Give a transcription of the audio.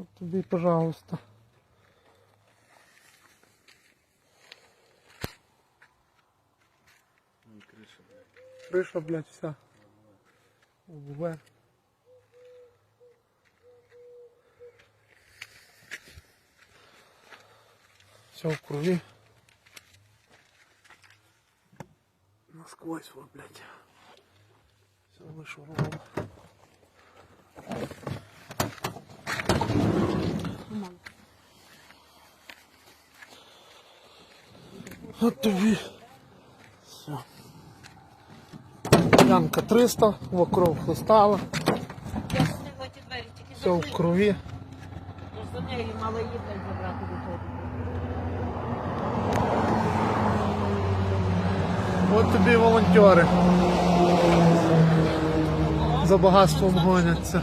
От тобі, пожалуйста. Ну, криша, блядь. Криша, блядь, вся. УВ. Все в крови. Насквозь, вот, блядь. Все вышуровало. От тобі. Все. Янка 300, вокруг хлистала, Я зняла ті двері, тільки все в крові. Я ж за нею мала їхати забрати до того. От тобі волонтери. За багатством гоняться.